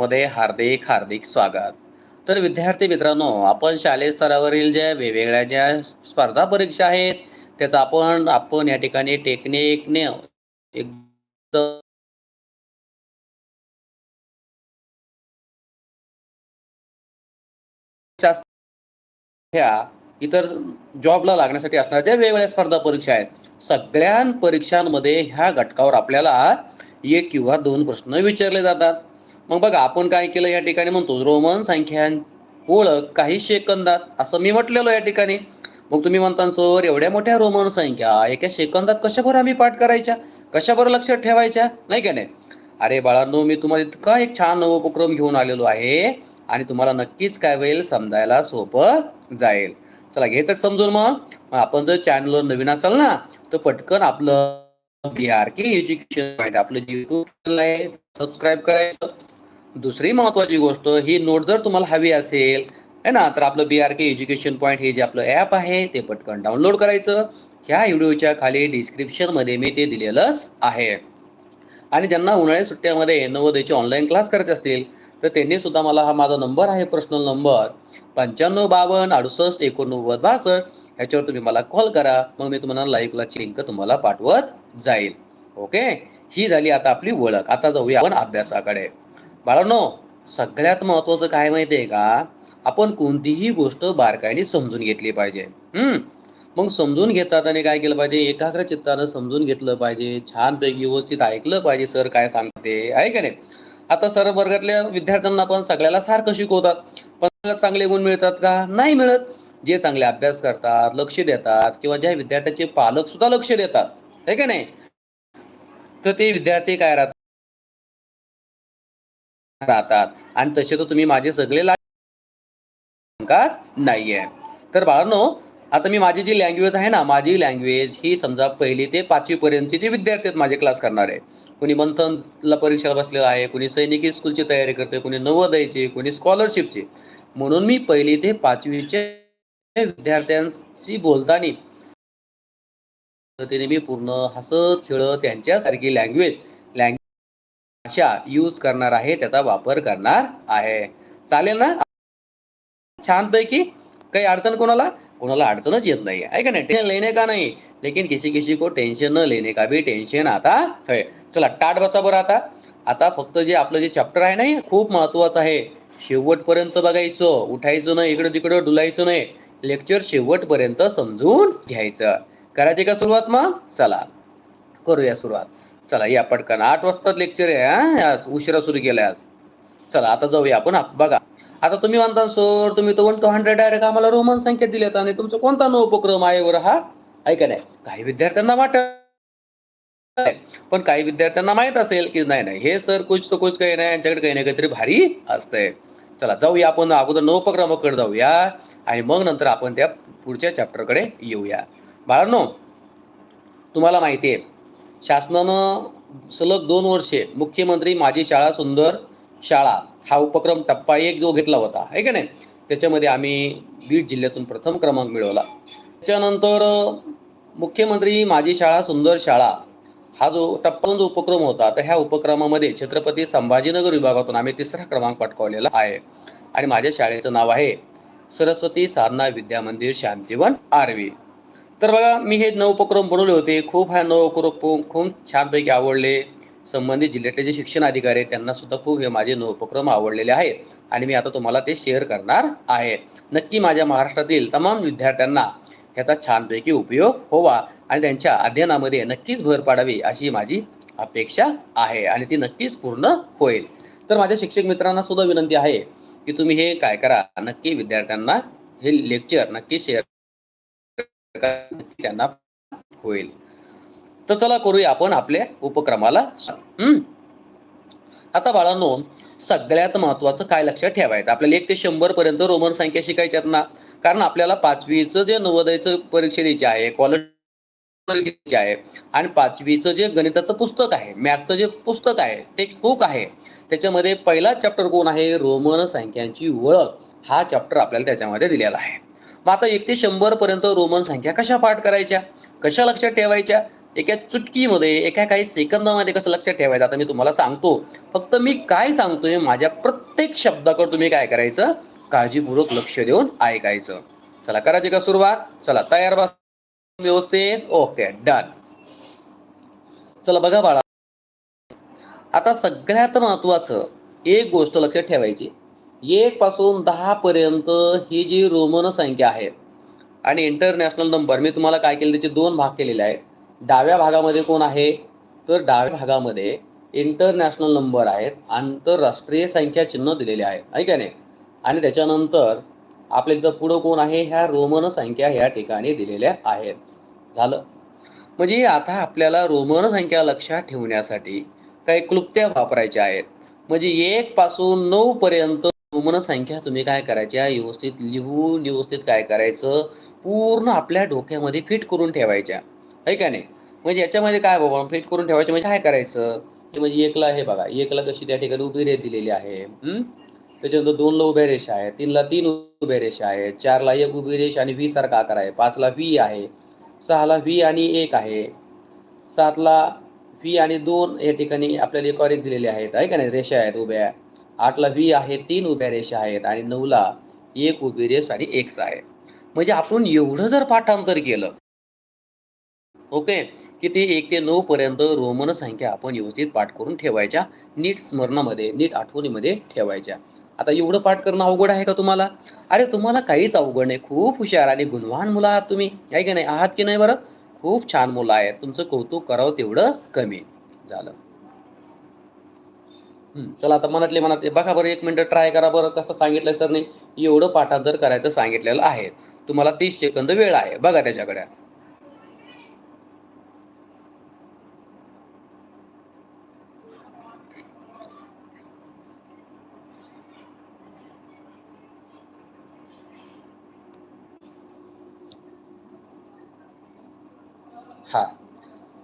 मध्ये हार्दिक हार्दिक स्वागत. तर विद्यार्थी मित्रांनो आपण शालेय स्तरावरील ज्या वेगवेगळ्या ज्या स्पर्धा परीक्षा आहेत त्याचा आपण आपण या ठिकाणी टेक्निकने एकदम ह्या इतर जॉबला लागण्यासाठी असणाऱ्या ज्या वेगवेगळ्या स्पर्धा परीक्षा आहेत सगळ्या परीक्षांमध्ये ह्या घटकावर आपल्याला एक किंवा दोन प्रश्न विचारले जातात. मग बघा आपण काय केलं या ठिकाणी म्हणतो रोमन संख्या ओळख काही सेकंदात असं मी म्हटलेलो या ठिकाणी. मग तुम्ही म्हणता सर एवढ्या मोठ्या रोमन संख्या एका सेकंदात कशाभर आम्ही पाठ करायच्या? कशाभर लक्षात ठेवायच्या? नाही का नाही? अरे बाळांनो मी तुम्हाला इतका एक छान उपक्रम घेऊन आलेलो आहे आणि तुम्हाला नक्कीच काय होईल समजायला सोपं जाईल. चला घ्यायचं समजून मग? मग आपण जर चॅनलवर नवीन असाल ना तर पटकन आपलं B R K education point आपलं जे युट्यूब चॅनल आहे सबस्क्राईब करायचं. दुसरी महत्वाची गोष्ट ही नोट जर तुम्हाला हवी असेल है ना तर आपलं B R K education point हे जे आपलं ॲप आहे ते पटकन डाउनलोड करायचं. ह्या व्हिडिओच्या खाली डिस्क्रिप्शनमध्ये मी ते दिलेलंच आहे. आणि ज्यांना उन्हाळी सुट्ट्यामध्ये नवोदयचे ऑनलाईन क्लास करायचे असतील तर त्यांनी सुद्धा मला हा माझा नंबर आहे पर्सनल नंबर पंच्याण्णव बावन्न अडुसष्ट एकोणनव्वद बासष्ट. ह्याच्यावर तुम्ही मला कॉल करा मग मी तुम्हाला लाईव्ह क्लासची लिंक तुम्हाला पाठवत जाईल. ओके ही झाली आता आपली ओळख. आता जाऊया आपण अभ्यासाकडे. बाळांनो सगळ्यात महत्वाचं काय माहिती आहे का? आपण कोणतीही गोष्ट बारकाईने समजून घेतली पाहिजे. हम्म? मग समजून घेतात आणि काय केलं पाहिजे? एकाग्र चित्तानं समजून घेतलं पाहिजे. छानपैकी व्यवस्थित ऐकलं पाहिजे सर काय सांगते? आहे का नाही? आता सर वर्गातल्या विद्यार्थ्यांना पण सगळ्याला सारखं शिकवतात. पण चांगले गुण मिळतात का? नाही मिळत. जे चांगले अभ्यास करतात लक्ष देतात किंवा ज्या विद्यार्थ्याचे पालक सुद्धा लक्ष देतात. आहे का नाही? तर ते विद्यार्थी काय राहतात? राहतात. आणि तसे तर तुम्ही माझे सगळे काच नाहीये. तर बाळांनो आता मी माझी जी लँग्वेज आहे ना माझी लँग्वेज ही समजा पहिली ते पाचवी पर्यंतचे जे विद्यार्थी आहेत माझे क्लास करणारे. कुणी मंथनला परीक्षेला बसलेला आहे कुणी सैनिकी स्कूलची तयारी करते कुणी नवोदयची कुणी स्कॉलरशिपची म्हणून मी पहिली ते पाचवीचे विद्यार्थ्यांशी बोलताना पद्धतीने मी पूर्ण हसत खेळत त्यांच्यासारखी लँग्वेज भाषा यूज करणार आहे त्याचा वापर करणार आहे. चालेल ना? छानपैकी. काही अडचण कोणाला? कोणाला अडचणच येत नाही आहे का नाही? टेन्शन लेने का नाही? लेकिन किसी किसी को टेन्शन न लेने का भी टेन्शन आता है चला टाट बसा बरं आता. आता फक्त जे आपलं जे चॅप्टर आहे ना हे खूप महत्वाचं आहे. शेवटपर्यंत बघायचं उठायचं नाही इकडं तिकडं डुलायचं नाही. लेक्चर शेवटपर्यंत समजून घ्यायचं. करायची का सुरुवात मग? चला करूया सुरुवात. चला या पटकन. आठ वाजता लेक्चर आहे हा? आज उशिरा सुरू केलाय आज. चला आता जाऊया आपण. बघा. आता तुम्ही म्हणता सर तुम्ही तर वन टू हंड्रेड डायरेक्ट आम्हाला रोमन संख्या दिल्यात आणि तुमचा कोणता नव उपक्रम आहे वर हा? ऐका नाही? काही विद्यार्थ्यांना वाटत पण काही विद्यार्थ्यांना माहीत असेल की नाही नाही हे सर कुछ तो कुछ काही नाही यांच्याकडे काही नाही काहीतरी भारी असतंय. चला जाऊया आपण अगोदर नवोपक्रमाकडे जाऊया आणि मग नंतर आपण त्या पुढच्या चॅप्टरकडे येऊया. बाळांनो तुम्हाला माहिती आहे शासनानं सलग दोन वर्षे मुख्यमंत्री माझी शाळा सुंदर शाळा हा उपक्रम टप्पा एक जो घेतला होता आहे का नाही? त्याच्यामध्ये आम्ही बीड जिल्ह्यातून प्रथम क्रमांक मिळवला. त्याच्यानंतर मुख्यमंत्री माझी शाळा सुंदर शाळा हा जो टप्पा जो उपक्रम होता तर ह्या उपक्रमामध्ये छत्रपती संभाजीनगर विभागातून आम्ही तिसरा क्रमांक पटकावलेला आहे. आणि माझ्या शाळेचं नाव आहे सरस्वती साधना विद्या मंदिर शांतीवन आरवी. तर बघा मी हे नऊ उपक्रम बनवले होते. खूप हा नऊ उपक्रम खूप छानपैकी आवडले. संबंधित जिल्ह्यातले जे शिक्षण अधिकारी आहेत त्यांना सुद्धा खूप हे माझे नऊ उपक्रम आवडलेले आहेत. आणि मी आता तुम्हाला ते शेअर करणार आहे. नक्की माझ्या महाराष्ट्रातील तमाम विद्यार्थ्यांना ह्याचा छानपैकी उपयोग होवा आणि त्यांच्या अध्ययनामध्ये नक्कीच भर पाडावी अशी माझी अपेक्षा आहे आणि ती नक्कीच पूर्ण होईल. तर माझ्या शिक्षक मित्रांना सुद्धा विनंती आहे की तुम्ही हे काय करा. नक्की विद्यार्थ्यांना हे लेक्चर नक्की शेअर त्यांना होईल. तर चला करूया आपण आपल्या उपक्रमाला आता बाळांनो सगळ्यात महत्वाचं काय लक्षात ठेवायचं? आपल्याला एक ते शंभर पर्यंत रोमन संख्या शिकायच्यात ना? कारण आपल्याला पाचवीचं जे नवोदयचं परीक्षा द्यायची आहे कॉलेज परीक्षेची आहे आणि पाचवीचं जे गणिताचं पुस्तक आहे मॅथचं जे पुस्तक आहे टेक्स्ट बुक आहे त्याच्यामध्ये पहिला चॅप्टर कोण आहे? रोमन संख्यांची ओळख. हा चॅप्टर आपल्याला त्याच्यामध्ये दिलेला आहे. मग आता एक ते शंभर पर्यंत रोमन संख्या कशा पाठ करायच्या? कशा लक्षात ठेवायच्या? एका चुटकीमध्ये एका काही सेकंदामध्ये कसं लक्षात ठेवायचं? आता मी तुम्हाला सांगतो. फक्त मी काय सांगतोय माझ्या प्रत्येक शब्दाकडे तुम्ही काय करायचं? काळजीपूर्वक लक्ष देऊन ऐकायचं. चला करायची का सुरुवात? चला तयार बस. व्यवस्थित. Okay done. चला बघा बाळा. आता सगळ्यात महत्वाचं एक गोष्ट लक्षात ठेवायची. एक पासून दहा पर्यंत ही जी रोमन संख्या आहेत आणि इंटरनॅशनल नंबर मी तुम्हाला काय केलं त्याचे दोन भाग केलेले आहेत. डाव्या भागामध्ये कोण आहे? तर डाव्या भागामध्ये इंटरनॅशनल नंबर आहेत आंतरराष्ट्रीय संख्या चिन्ह दिलेले आहेत ऐका नाही? आणि त्याच्यानंतर आपल्या इथं पुढं कोण आहे? ह्या रोमन संख्या ह्या ठिकाणी दिलेल्या आहेत. झालं? म्हणजे आता आपल्याला रोमन संख्या लक्षात ठेवण्यासाठी काही क्लुप्त्या वापरायच्या आहेत. म्हणजे एक पासून नऊ पर्यंत रोमन संख्या तुम्ही काय करायच्या व्यवस्थित लिहून व्यवस्थित काय करायचं? पूर्ण आपल्या डोक्यामध्ये फिट करून ठेवायच्या. आहे का नाही? म्हणजे याच्यामध्ये काय बाबा फिट करून ठेवायचं म्हणजे काय करायचं? की म्हणजे एकला हे बघा. एकला कशी त्या ठिकाणी उभी रेष दिलेली आहे? त्याच्यानंतर दोनला उभ्या रेषा आहे तीनला तीन उभ्या रेषा आहे चारला एक उभी रेष आणि व्ही सारखा आकार आहे. पाचला व्ही आहे. सहाला व्ही आणि एक आहे. सातला व्ही आणि दोन या ठिकाणी आपल्याला एक दिलेले आहेत. आहे का नाही? रेषा आहेत उभ्या. आठला व्ही आहे तीन उभ्या रेषा आहेत आणि नऊला एक उभी रेष आणि एक्स आहे. म्हणजे आपण एवढं जर पाठांतर केलं ओके की ते एक ते नऊ पर्यंत रोमन संख्या आपण व्यवस्थित पाठ करून ठेवायच्या नीट स्मरणामध्ये नीट आठवणीमध्ये ठेवायच्या. आता एवढं पाठ करणं अवघड आहे का तुम्हाला? अरे तुम्हाला काहीच अवघड नाही. खूप हुशार आणि गुणवान मुलं आहात तुम्ही. आहे की नाही? आहात की नाही बरं? खूप छान मुलं आहेत. तुमचं कौतुक करावं तेवढं कमी. झालं. चला आता मनातले मनात बघा बरं एक मिनिट ट्राय करा बरं कसं सांगितलं सर नाही एवढं पाठांतर करायचं सांगितलेलं आहे तुम्हाला तीस सेकंद वेळ आहे बघा त्याच्याकडे. हा.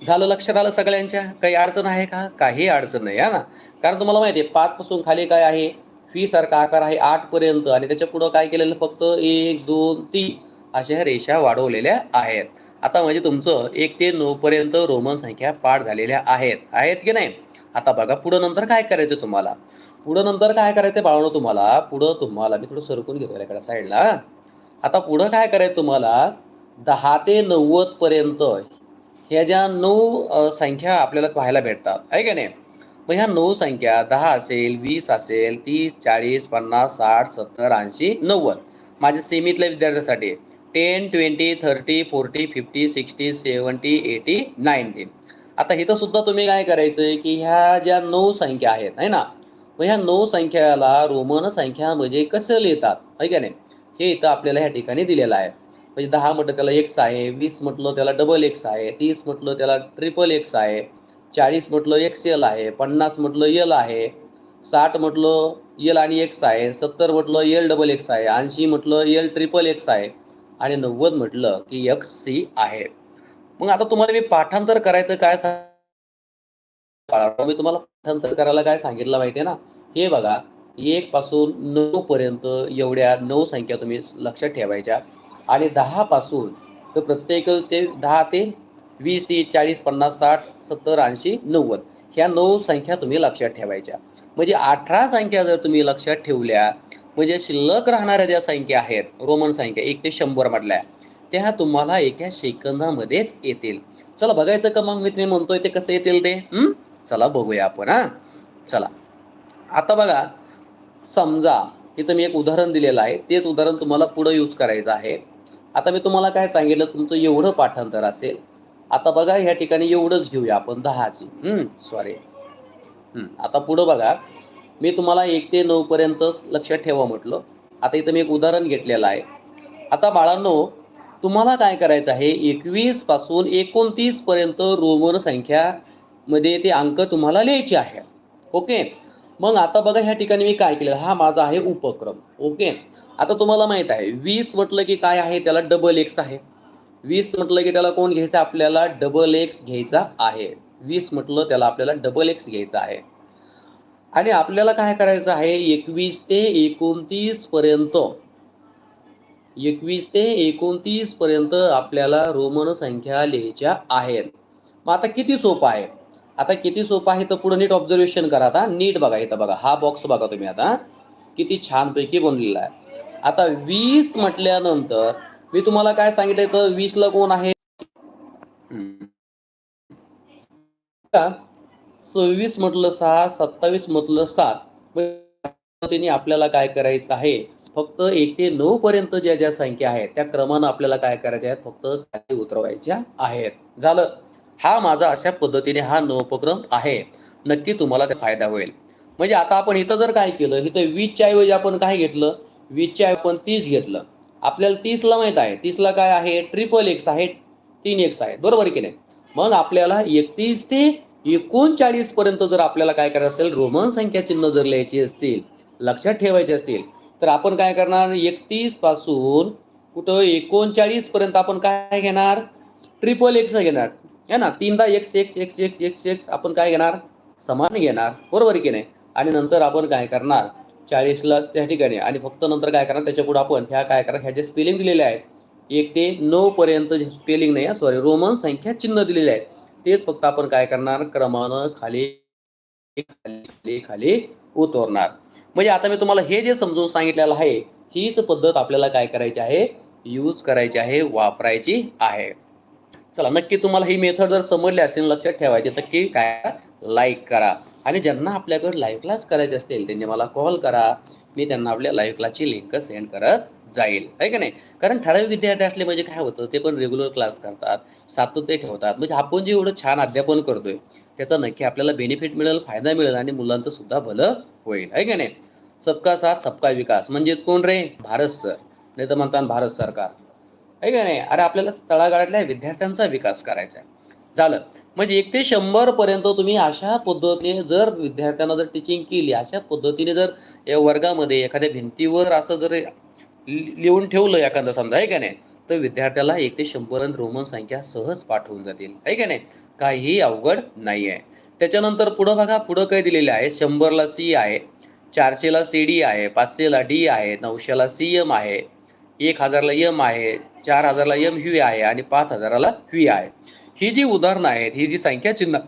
झालं लक्षात आलं सगळ्यांच्या? काही अडचण आहे का? काही अडचण नाही आहे ना? कारण तुम्हाला माहिती आहे पाच पासून खाली काय आहे? फी सारखा आकार आहे आठ पर्यंत आणि त्याच्या पुढं काय केलेलं? फक्त एक दोन तीन अशा रेषा वाढवलेल्या आहेत. आता म्हणजे तुमचं एक ते नऊ पर्यंत रोमन संख्या पाठ झालेल्या आहेत. आहेत की नाही? आता बघा पुढं नंतर काय करायचं तुम्हाला? पुढं नंतर काय करायचं बाळवणं तुम्हाला? पुढं तुम्हाला मी थोडं सरकून घेतो इकडे साईडला आता पुढं काय करायचं तुम्हाला? दहा ते नव्वद पर्यंत ह्या ज्या नऊ संख्या आपल्याला पाहायला भेटतात आहे का नाही? मग ह्या नऊ संख्या दहा असेल वीस असेल तीस चाळीस पन्नास साठ सत्तर ऐंशी नव्वद. माझ्या सेमीतल्या विद्यार्थ्यासाठी ten twenty thirty forty fifty sixty seventy eighty ninety. आता इथं सुद्धा तुम्ही काय करायचं आहे की ह्या ज्या नऊ संख्या आहेत आहे ना? मग ह्या नऊ संख्याला रोमन संख्या म्हणजे कसं लिहितात आहे का नाही? हे इथं आपल्याला ह्या ठिकाणी दिलेलं आहे. म्हणजे दहा म्हटलं त्याला एक्स आहे वीस म्हटलं त्याला डबल एक्स आहे तीस म्हटलं त्याला ट्रिपल एक्स आहे चाळीस म्हटलं एक्स एल आहे पन्नास म्हटलं एल आहे साठ म्हटलं एल आणि एक्स आहे सत्तर म्हटलं एल डबल एक्स आहे ऐंशी म्हटलं एल ट्रिपल एक्स आहे आणि नव्वद म्हटलं की एक्स सी आहे. मग आता तुम्हाला मी पाठांतर करायचं काय सांग मी तुम्हाला पाठांतर करायला काय सांगितलं माहिती आहे ना? हे बघा एक पासून नऊ पर्यंत एवढ्या नऊ संख्या तुम्ही लक्षात ठेवायच्या. आणि दहा पासून तर प्रत्येक ते दहा ते वीस तीस चाळीस पन्नास साठ सत्तर ऐंशी नव्वद ह्या नऊ संख्या तुम्ही लक्षात ठेवायच्या. म्हणजे अठरा संख्या जर तुम्ही लक्षात ठेवल्या म्हणजे शिल्लक राहणाऱ्या ज्या संख्या आहेत रोमन संख्या एक ते शंभर मधल्या त्या तुम्हाला एका सेकंदामध्येच येतील. चला बघायचं का मग मी तुम्ही म्हणतोय ते कसं येतील ते? चला बघूया आपण हा? चला. आता बघा समजा इथं मी एक उदाहरण दिलेलं आहे. तेच उदाहरण तुम्हाला पुढं यूज करायचं आहे. आता मी तुम्हाला काय सांगितलं तुमचं एवढं पाठांतर असेल आता बघा ह्या ठिकाणी एवढंच घेऊया आपण दहाची. सॉरी आता पुढं बघा. मी तुम्हाला एक ते नऊ पर्यंत लक्षात ठेवा म्हटलं. आता इथं मी एक उदाहरण घेतलेलं आहे. आता बाळांनो तुम्हाला काय करायचं आहे? एकवीसपासून एकोणतीस पर्यंत रोमन संख्या मध्ये ते अंक तुम्हाला लिहायचे आहे ओके? मग आता बघा ह्या ठिकाणी मी काय केलं हा माझा आहे उपक्रम. ओके? आता तुम्हाला माहीत आहे वीस म्हटलं की काय आहे त्याला डबल एक्स आहे. वीस म्हटलं की त्याला कोण घ्यायचा? आपल्याला डबल एक्स घ्यायचा आहे. वीस म्हटलं त्याला आपल्याला डबल एक्स घ्यायचा आहे. आणि आपल्याला काय करायचं आहे? एकवीस ते एकोणतीस पर्यंत एकवीस ते एकोणतीस पर्यंत आपल्याला रोमन संख्या लिहायच्या आहेत. मग आता किती सोपं आहे? आता किती सोपं आहे तर पुढे नीट ऑब्झर्वेशन करा आता. नीट बघा इथं बघा. हा बॉक्स बघा तुम्ही आता. किती छानपैकी बनलेला आहे. आता वीस म्हटल्यानंतर मी तुम्हाला काय सांगितलं तर वीसला कोण आहे? का? सव्वीस म्हटलं सहा सत्तावीस म्हटलं सात. त्यांनी आपल्याला काय करायचं आहे? फक्त एक ते नऊ पर्यंत ज्या ज्या संख्या आहेत त्या क्रमानं आपल्याला काय करायच्या आहेत? फक्त खाली उतरवायच्या आहेत. झालं. हा माझा अशा पद्धतीने हा नवोपक्रम आहे. नक्की तुम्हाला ते फायदा होईल. म्हणजे आता आपण इथं जर काय केलं इथं वीसच्या ऐवजी आपण काय घेतलं? वीसच्या ऐवजी आपण तीस घेतलं. आपल्याला तीसला माहीत आहे. तीसला काय आहे? ट्रिपल एक्स आहे. तीन एक्स आहे. बरोबर की नाही? मग आपल्याला एकतीस ते एकोणचाळीस पर्यंत जर आपल्याला काय करायचं असेल रोमन संख्या चिन्ह जर लिहायची असतील लक्षात ठेवायचे असतील तर आपण काय करणार? एकतीसपासून कुठं? एकोणचाळीस पर्यंत आपण काय घेणार? ट्रिपल एक्स घेणार. है ना? तीनदा X X X X X X आपण काय घेणार? समान घेणार. बरोबर की नाही? आणि नंतर आपण काय करणार? चाळीसला त्या ठिकाणी. आणि फक्त नंतर काय करणार त्याच्या पुढे आपण ह्या काय करणार ह्या जे स्पेलिंग दिलेले आहेत एक ते नऊ पर्यंत स्पेलिंग नाही सॉरी रोमन संख्या चिन्ह दिलेले आहेत. तेच फक्त आपण काय करणार क्रमानं खाली खाली खाली उतरणार. म्हणजे आता मी तुम्हाला हे जे समजून सांगितलेलं आहे हीच पद्धत आपल्याला काय करायची आहे यूज करायची आहे वापरायची आहे. चला नक्की तुम्हाला ही मेथड जर समजली असेल लक्षात ठेवायची नक्की काय लाईक करा. आणि ज्यांना आपल्याकडे लाईव्ह क्लास करायचे असतील त्यांनी मला कॉल करा. मी त्यांना आपल्या लाईव्ह क्लासची लिंक सेंड करत जाईल. आहे का नाही? कारण ठराविक विद्यार्थी असले म्हणजे काय होतं ते पण रेग्युलर क्लास करतात सातत्य ठेवतात. म्हणजे आपण जे एवढं छान अध्यापन करतोय त्याचा नक्की आपल्याला बेनिफिट मिळेल फायदा मिळेल आणि मुलांचं सुद्धा भलं होईल. आहे का नाही? सबका साथ सबका विकास. म्हणजेच कोण रे? भारत सर नाही तर म्हणतात भारत सरकार. आहे का नाही? अरे आपल्याला तळागाळातल्या विद्यार्थ्यांचा विकास करायचा आहे. झालं. म्हणजे एक ते शंभर पर्यंत तुम्ही अशा पद्धतीने जर विद्यार्थ्यांना जर टीचिंग केली अशा पद्धतीने जर या वर्गामध्ये एखाद्या भिंतीवर असं जर लि- लिहून ठेवलं एखादं समजा आहे का नाही? तर विद्यार्थ्याला एक ते शंभर रोमन संख्या सहज पाठवून जातील आहे का नाही? काहीही अवघड नाही आहे त्याच्यानंतर पुढं बघा पुढं काय दिलेलं आहे? शंभरला सी आहे चारशेला सी डी आहे पाचशेला डी आहे नऊशेला सी एम आहे एक हजारला यम आहे चार हजारला यम ह्यू आहे आणि पाच हजाराला ह्यू आहे. ही जी उदाहरणं आहेत ही जी संख्या चिन्ह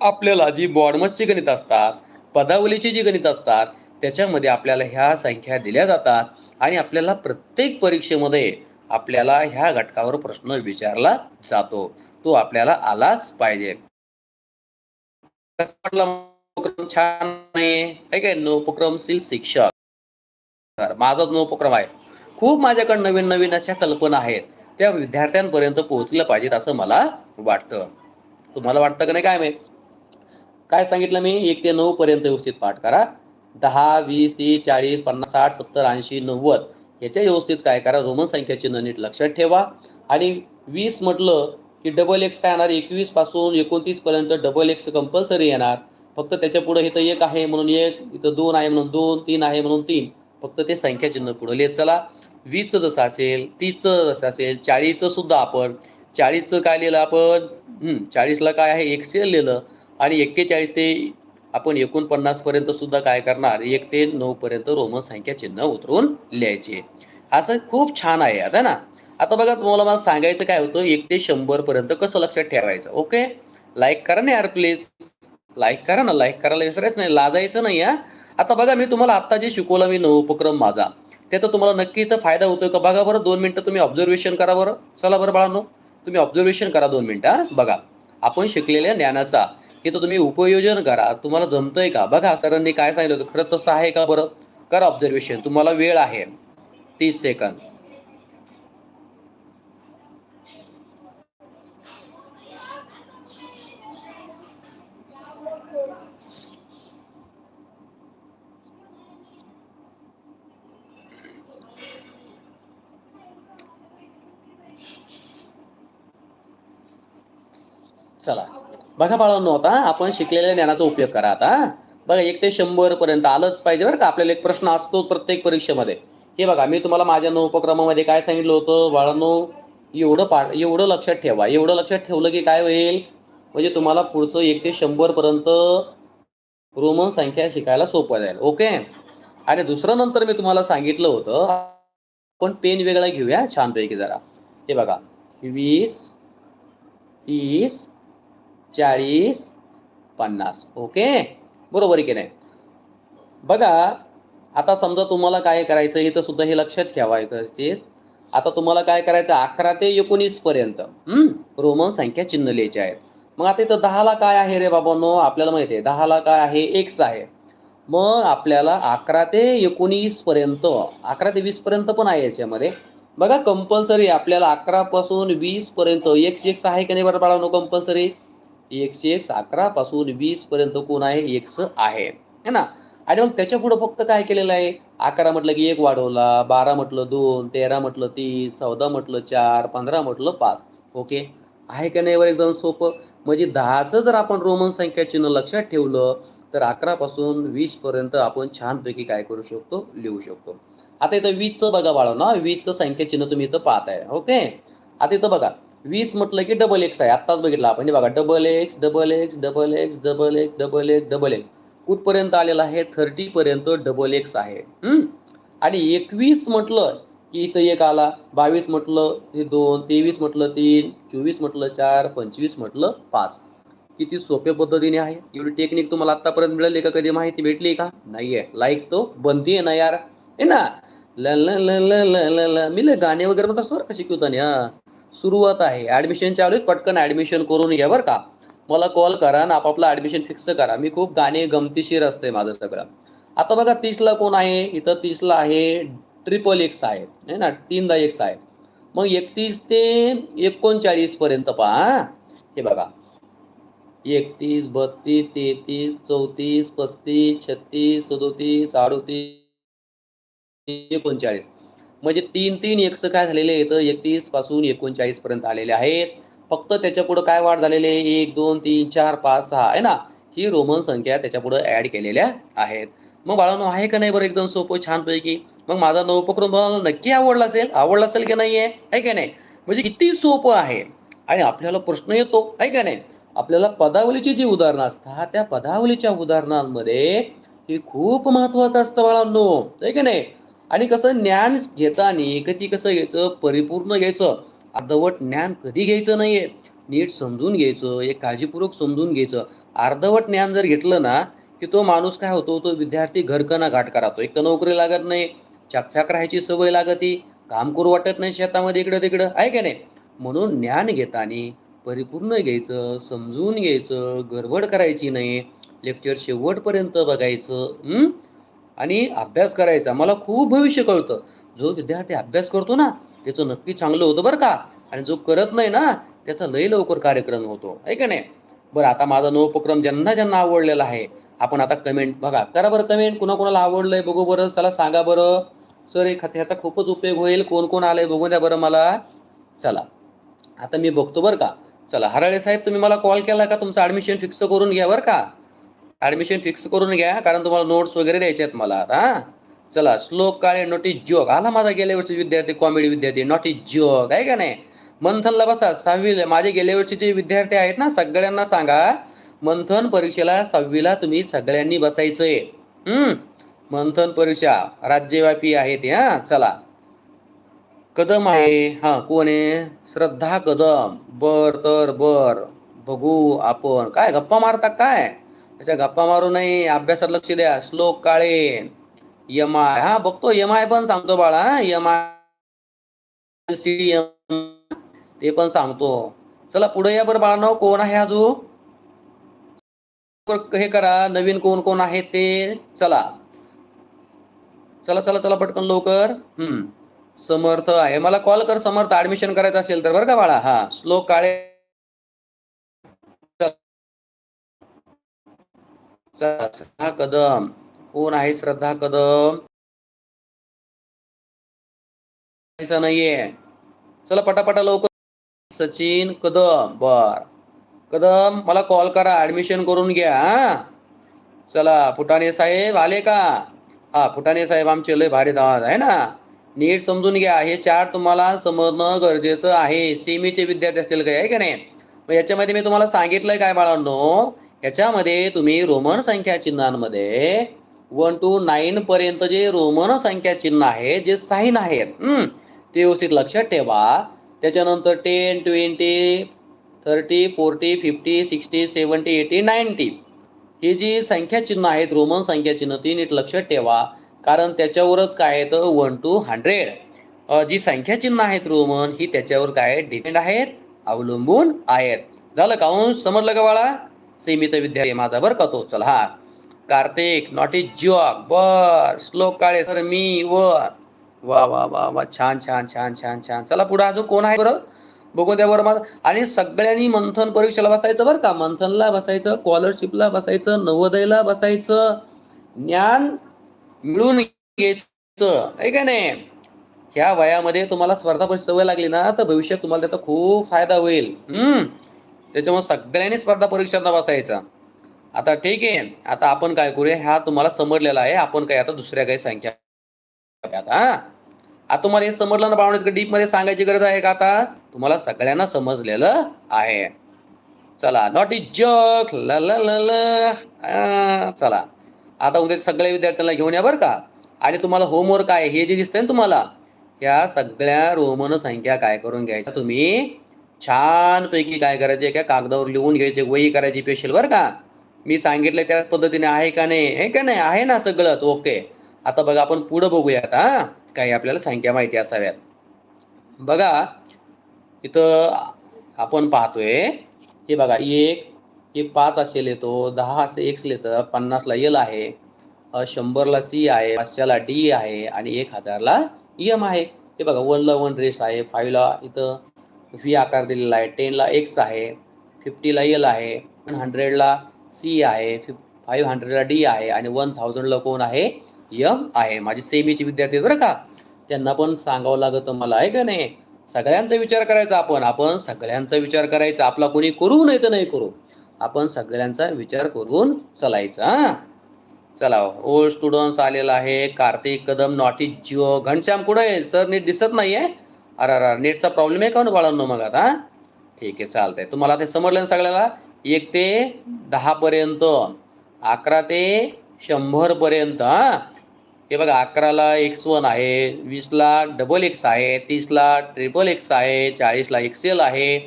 आपल्याला जी बॉडमसची गणित असतात पदावलीची जी गणित असतात त्याच्यामध्ये आपल्याला ह्या संख्या दिल्या जातात आणि आपल्याला प्रत्येक परीक्षेमध्ये आपल्याला ह्या घटकावर प्रश्न विचारला जातो. तो आपल्याला आलाच पाहिजे. उपक्रम? छान आहे. है काय नवोपक्रमशील शिक्षक. माझाच माझाच उपक्रम आहे. खूप माझ्याकडे नवीन नवीन अशा कल्पना आहेत. त्या विद्यार्थ्यांपर्यंत पोहोचल्या पाहिजेत असं मला वाटतं. तुम्हाला वाटतं का नाही काय माहीत? काय सांगितलं मी? एक ते नऊ पर्यंत व्यवस्थित पाठ करा. दहा वीस तीस चाळीस पन्नास साठ सत्तर ऐंशी नव्वद याच्या व्यवस्थित काय करा? रोमन संख्याची नीट लक्षात ठेवा. आणि वीस म्हटलं की डबल एक्स काय येणार एकवीसपासून एकोणतीस पर्यंत डबल एक्स कंपल्सरी येणार. फक्त त्याच्या पुढे इथं एक आहे म्हणून एक इथं दोन आहे म्हणून दोन तीन आहे म्हणून तीन. फक्त ते संख्याचिन्ह पुढे लिहित चला. वीसचं जसं असेल तीसचं जसं असेल चाळीसचं सुद्धा आपण चाळीसचं काय लिहिलं आपण? चाळीसला काय आहे? एकशे लिहिलं. आणि एक्केचाळीस ते आपण एकोणपन्नासपर्यंत सुद्धा काय करणार? एक ते नऊपर्यंत रोमन संख्या चिन्ह उतरून लिहायचे. असं खूप छान आहे आता ना? आता बघा तुम्हाला मला सांगायचं काय होतं? एक ते शंभरपर्यंत कसं लक्षात ठेवायचं? ओके? लाईक करा ना यार प्लीज लाईक करा ना लाईक करायला विसरायचं नाही लाजायचं नाही हा? आता बघा मी तुम्हाला आत्ता जे शिकवलं मी नवोपक्रम माझा. त्याचा तुम्हाला नक्की इथं फायदा होतोय का? बघा बरं दोन मिनटं तुम्ही ऑब्झर्वेशन करा बरं. चला बरं बाळांनो. तुम्ही ऑब्झर्वेशन करा दोन मिनटं बघा आपण शिकलेल्या ज्ञानाचा इथं तुम्ही उपयोजन करा. तुम्हाला जमतंय का? बघा सरांनी काय सांगितलं होतं? खरं तसं आहे का बरं? करा ऑब्झर्वेशन तुम्हाला वेळ आहे. तीस सेकंद चला. बघा बाळांनो आता आपण शिकलेल्या ज्ञानाचा उपयोग करा आता. बघा एक ते शंभर पर्यंत आलंच पाहिजे बरं का. आपल्याला एक प्रश्न असतो प्रत्येक परीक्षेमध्ये. हे बघा मी तुम्हाला माझ्या उपक्रमामध्ये काय सांगितलं होतं? बाळांनो एवढं पाठ एवढं लक्षात ठेवा. एवढं लक्षात ठेवलं की काय होईल? म्हणजे तुम्हाला पुढचं एक ते शंभर पर्यंत रोमन संख्या शिकायला सोपं जाईल. ओके? आणि दुसरं नंतर मी तुम्हाला सांगितलं होतं आपण पेन वेगळा घेऊया छानपैकी जरा. हे बघा वीस तीस चाळीस पन्नास. ओके बरोबर आहे की नाही? बघा आता समजा तुम्हाला काय करायचं इथं सुद्धा हे लक्षात ठेवायचं आता तुम्हाला काय करायचं अकरा ते एकोणीस पर्यंत रोमन संख्या चिन्ह लिहायचे आहेत. मग आता इथं दहाला काय आहे रे बाबांनो? आपल्याला माहिती आहे दहाला काय आहे? एक्स आहे. मग आपल्याला अकरा ते एकोणीस पर्यंत अकरा ते वीस पर्यंत पण आहे याच्यामध्ये. बघा कंपल्सरी आपल्याला अकरा पासून वीस पर्यंत एक्स एक्स आहे की नाही बरं बाळांनो? कंपल्सरी एकशे एक अकरा पासून वीस पर्यंत कोण आहे? एक्स आहे. है ना? आणि मग त्याच्या पुढं फक्त काय केलेलं आहे? अकरा म्हटलं की एक वाढवला बारा म्हटलं दोन तेरा म्हटलं तीन चौदा म्हटलं चार पंधरा म्हटलं पाच. ओके? आहे का नाही बरं एकदम सोपं? म्हणजे दहाचं जर आपण रोमन संख्या चिन्ह लक्षात ठेवलं तर अकरापासून वीसपर्यंत आपण छानपैकी काय करू शकतो? लिहू शकतो. आता इथं वीसचं बघा बाळा ना वीसचं संख्या चिन्ह तुम्ही इथं पाहताय. ओके? आता इथं बघा. वीस म्हटलं की डबल एक्स आहे. आत्ताच बघितलं आपण. बघा double X double X double X double X double X double X कुठपर्यंत आलेला आहे? थर्टी पर्यंत डबल एक्स आहे. हम्म? आणि एकवीस म्हटलं की इथं एक आला. बावीस म्हटलं हे दोन. तेवीस म्हटलं तीन. चोवीस म्हटलं चार. पंचवीस म्हटलं पाच. किती सोप्या पद्धतीने आहे. एवढी टेक्निक तुम्हाला आतापर्यंत मिळाली का? कधी माहिती भेटली का? नाहीये. लाईक तो बंदी आहे ना यार. आहे ना? ल ल ल ल ल ल ल. मी गाणे वगैरे मग स्वर का शिकवताना? सुरुवात आहे. ऍडमिशन चालू आहे पटकन ऍडमिशन करून घ्या बरं का. मला कॉल करा आणि आपापलं ऍडमिशन फिक्स करा. मी खूप गाणे गमतीशीर असते माझं सगळं. आता बघा तीसला कोण आहे? इथं तीसला आहे ट्रिपल एक्स आहे है ना? तीनदा एक्स आहे मग एकतीस ते एकोणचाळीस पर्यंत पहा हे बघा. एकतीस बत्तीस तेहतीस चौतीस पस्तीस छत्तीस सदोतीस अडोतीस एकोणचाळीस. म्हणजे तीन तीन एक्स काय झालेले आहेत? एकतीसपासून एकोणचाळीस पर्यंत आलेले आहेत. फक्त त्याच्या पुढे काय वाढ झालेली आहे? एक दोन तीन चार पाच सहा आहे ना? ही रोमन संख्या त्याच्या पुढे ऍड केलेल्या आहेत. मग बाळांनो आहे का नाही बरं एकदम सोपं छानपैकी? मग माझा नवोपक्रम तुम्हाला नक्की आवडला असेल? आवडला असेल की नाही आहे आहे का नाही? म्हणजे किती सोपं आहे? आणि आपल्याला प्रश्न येतो आहे का नाही? आपल्याला पदावलीची जी उदाहरणं असतात त्या पदावलीच्या उदाहरणांमध्ये हे खूप महत्वाचं असतं बाळांनो आहे का नाही? आणि कसं ज्ञान घेताना कधी कसं घ्यायचं परिपूर्ण घ्यायचं अर्धवट ज्ञान कधी घ्यायचं नाहीये? नीट समजून घ्यायचं. एक काळजीपूर्वक समजून घ्यायचं. अर्धवट ज्ञान जर घेतलं ना की तो माणूस काय होतो? तो विद्यार्थी घरकना घाट करातो. एक तर नोकरी लागत नाही चकफ्याक राहायची सवय लागती काम करू वाटत नाही शेतामध्ये इकडं तिकडं. आहे का नाही? म्हणून ज्ञान घेताना परिपूर्ण घ्यायचं समजून घ्यायचं गडबड करायची नाही. लेक्चर शेवटपर्यंत बघायचं. आणि अभ्यास करायचा. मला खूप भविष्य कळतं. जो विद्यार्थी अभ्यास करतो ना त्याचं नक्की चांगलं होतं बरं का. आणि जो करत नाही ना त्याचा लय लवकर कार्यक्रम होतो. आहे का नाही? बरं आता माझा नवोपक्रम ज्यांना ज्यांना आवडलेला आहे आपण आता कमेंट बघा करा बरं कमेंट कुणाकुणाला आवडलंय बघू बरं. चला सांगा बरं. सर एक ह्याचा खूपच उपयोग होईल. कोण कोण आलंय बघू द्या बरं मला. चला. आता मी बघतो बरं का. चला हराळे साहेब तुम्ही मला कॉल केला का? तुमचं ॲडमिशन फिक्स करून घ्या बरं का. ॲडमिशन फिक्स करून घ्या कारण तुम्हाला नोट्स वगैरे द्यायचे आहेत मला आता हां. चला श्लोक काळे नॉट इज जोक आला माझा गेल्या वर्षी विद्यार्थी कॉमेडी विद्यार्थी नॉट इज जोक आहे का नाही? मंथनला बसा सहावी माझे गेल्या वर्षीचे विद्यार्थी आहेत ना सगळ्यांना सांगा मंथन परीक्षेला सहावीला तुम्ही सगळ्यांनी बसायचंय. हम्म. मंथन परीक्षा राज्यव्यापी आहे ते हा. चला. कदम आहे हा कोण आहे? श्रद्धा कदम. बर तर बर. बघू आपण काय गप्पा मारता काय? त्याच्या गप्पा मारू नाही अभ्यासात लक्ष द्या. श्लोक काळे. M I. हा बघतो यम आय पण सांगतो बाळा यम आय सी ते पण सांगतो. चला पुढे या बरं बाळांनो. कोण आहे अजून हे करा नवीन कोण कोण आहे ते? चला. चला चला चला पटकन लवकर. हम्म. समर्थ आहे. मला कॉल कर समर्थ. ऍडमिशन करायचं असेल तर बरं का बाळा? हा. श्लोक काळे. श्रद्धा कदम कोण आहे श्रद्धा कदम नाहीये. चला पटापटा लवकर. सचिन कदम. बर. कदम मला कॉल करा. ऍडमिशन करून घ्या हा. चला फुटाणे साहेब आले का? हा फुटाणे साहेब आमचे लय भारी आवाज आहे ना. नीट समजून घ्या. हे चार तुम्हाला समजणं गरजेचं आहे. सेमीचे विद्यार्थी असतील काय आहे का नाही? मग याच्यामध्ये मी तुम्हाला सांगितलंय काय बाळांनो? याच्यामध्ये तुम्ही रोमन संख्या चिन्हांमध्ये वन टू नाईन पर्यंत जे रोमन संख्या चिन्ह आहे जे साईन आहेत ते व्यवस्थित लक्षात ठेवा. त्याच्यानंतर ten twenty thirty forty fifty sixty seventy eighty ninety ही जी संख्या चिन्ह आहेत रोमन संख्या चिन्ह ती नीट लक्षात ठेवा. कारण त्याच्यावरच काय आहे तर वन टू हंड्रेड जी संख्या चिन्ह आहेत रोमन ही त्याच्यावर काय डिपेंड आहेत अवलंबून आहेत. झालं का हो? समजलं का बाळा? सीमित विद्यार्थी माझा बरं का तो? चला हा. कार्तिक नॉट इज जॉक बर. श्लोक काळे सर मी व वा वा वा वा. छान छान छान छान छान. चला पुढे अजून कोण आहे बरं? बघू द्या बरं माझं. आणि सगळ्यांनी मंथन परीक्षेला बसायचं बरं का? मंथनला बसायचं स्कॉलरशिपला बसायचं नवोदयला बसायचं ज्ञान मिळून घ्यायचं. आहे का नाही? ह्या वयामध्ये तुम्हाला स्पर्धा परीक्षा सवय लागली ना तर भविष्यात तुम्हाला त्याचा खूप फायदा होईल. हम्म. त्याच्यामुळे सगळ्यांनी स्पर्धा परीक्षांना बसायचा आता ठीक आहे. आता आपण काय करूया? हा तुम्हाला समजलेला आहे. आपण काय आता दुसऱ्या काही संख्या आता हा. आता तुम्हाला हे समजलं ना पाहुणे डीपमध्ये सांगायची गरज आहे का आता? तुम्हाला सगळ्यांना समजलेलं आहे. चला नॉट इज जक ल चला. आता उद्या सगळ्या विद्यार्थ्यांना घेऊन या बरं का. आणि तुम्हाला होमवर्क आहे. हे जे दिसतंय ना तुम्हाला या सगळ्या रोमन संख्या काय करून घ्यायच्या तुम्ही? छानपैकी काय करायचे? एका कागदावर लिहून घ्यायचे वही करायची पेशल बरं का? मी सांगितलं त्याच पद्धतीने आहे का नाही? आहे का नाही? आहे ना सगळंच. ओके आता बघा आपण पुढं बघूयात हा. काही आपल्याला संख्या माहिती असाव्यात. बघा इथं आपण पाहतोय हे बघा एक हे पाच असेल येतो दहा असे एक्स येतं पन्नासला एल आहे शंभरला सी आहे पाचशेला डी आहे आणि एक हजारला एम आहे. हे बघा वनला वन रेस आहे फाईव्हला इथं व्ही आकार दिलेला आहे. टेनला एक्स आहे फिफ्टीला एल आहे वन हंड्रेडला सी आहे फिफ फाईव्ह हंड्रेडला डी आहे आणि वन थाउजंडला कोण आहे? यम आहे. माझे सेमीचे विद्यार्थी बरं का. त्यांना पण सांगावं लागतं मला आहे का नाही? सगळ्यांचा विचार करायचा आपण. आपण सगळ्यांचा विचार करायचा. आपला कोणी करू नाही तर नाही करू. आपण सगळ्यांचा विचार करून चलायचा हा. चला ओल्ड स्टुडंट्स आलेला आहे. कार्तिक कदम नॉट इज जिओ घनश्याम कुठं आहे? सर नीट दिसत नाहीये? अरे अरे नेटचा प्रॉब्लेम आहे का बाळांनो मग आता? ठीक आहे चालतंय. तुम्हाला ते समजलं ना सगळ्याला? एक ते दहापर्यंत अकरा ते शंभरपर्यंत हां? हे बघा अकराला एक्स वन आहे वीसला डबल एक्स आहे तीसला ट्रिपल एक्स आहे चाळीसला एक्सेल आहे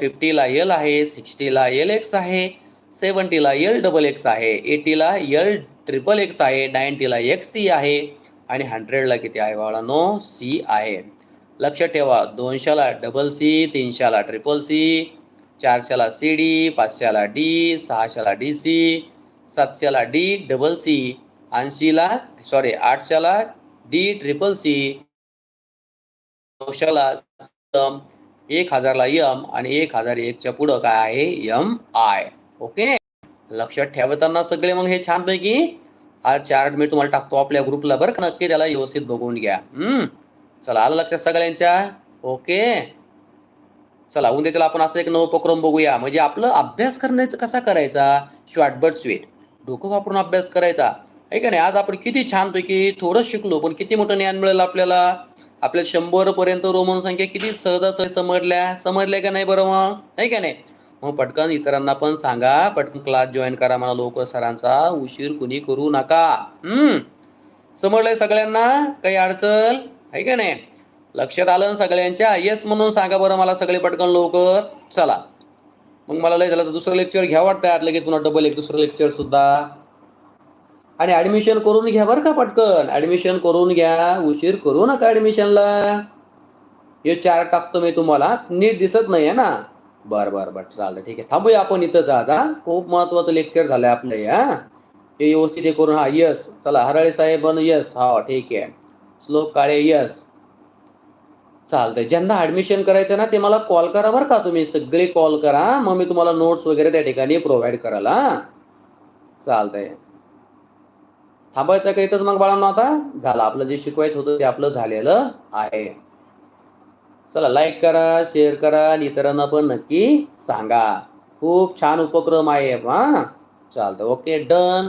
फिफ्टीला एल आहे सिक्स्टीला एल एक्स आहे सेवन्टीला एल डबल एक्स आहे एटीला एल ट्रिपल एक्स आहे नाईन्टीला एक्स सी आहे आणि हंड्रेडला किती आहे बाळांनो? सी आहे. लक्षात ठेवा. दोनशेला डबल सी तीनशेला ट्रिपल सी चारशेला सी डी पाचशेला डी सहाशेला डी सी सातशेला डी डबल सी ऐंशीला सॉरी आठशेला डी ट्रिपल सी नऊशेला एक हजारला यम आणि एक हजार एकच्या पुढं काय आहे? यम आय ओके लक्षात ठेवताना सगळे मग हे छानपैकी हा चार्ट मी तुम्हाला टाकतो आपल्या ग्रुपला बरं का? नक्की त्याला व्यवस्थित बघून घ्या. हम्म. चला आलं लक्षात सगळ्यांच्या? ओके. चला उद्याच्याला आपण असं एक नवं उपक्रम बघूया. म्हणजे आपलं अभ्यास करण्याचं कसा करायचा? शॉर्ट बट स्वीट डोकं वापरून अभ्यास करायचा. आहे का नाही? आज आपण किती छानपैकी थोडं शिकलो पण किती मोठं ज्ञान मिळेल आपल्याला? आपल्याला शंभर पर्यंत रोमन संख्या किती सहजासहज समजल्या? समजल्या का नाही बरं मग? आहे का नाही? मग पटकन इतरांना पण सांगा. पटकन क्लास जॉईन करा मला लोक सरांचा. उशीर कुणी करू नका. हम्म. समजलंय सगळ्यांना? काही अडचण? आहे का नाही? लक्षात आलं ना सगळ्यांच्या? येस म्हणून सांगा बरं मला सगळे पटकन लवकर. चला. मग मला लय झालं तर दुसरं लेक्चर घ्या वाटतं यात लगेच पुन्हा डबल एक दुसरं लेक्चर सुद्धा. आणि ऍडमिशन करून घ्या बरं का पटकन. ऍडमिशन करून घ्या. उशीर करू नका ऍडमिशनला हे चार टाकतो मी तुम्हाला. नीट दिसत नाही आहे ना? बर बर बर. चालतं ठीक आहे. थांबूया आपण इथंच आज हा. खूप महत्वाचं लेक्चर झालंय आपलं हा. हे व्यवस्थित हे करून हा यस चला हराळे साहेब यस हा हो, ठीक आहे. श्लोक काळे यस चालतंय. ज्यांना ऍडमिशन करायचं ना ते मला कॉल करा बरं का तुम्ही. सगळे कॉल करा. मग मी तुम्हाला नोट्स वगैरे त्या ठिकाणी प्रोव्हाइड कराल हा. चालतंय. थांबायचं का इथंच मग बाळांनो आता? झालं. आपलं जे शिकवायचं होतं ते आपलं झालेलं आहे. चला लाईक करा शेअर करा आणि इतरांना पण नक्की सांगा. खूप छान उपक्रम आहे हां. चालतं ओके डन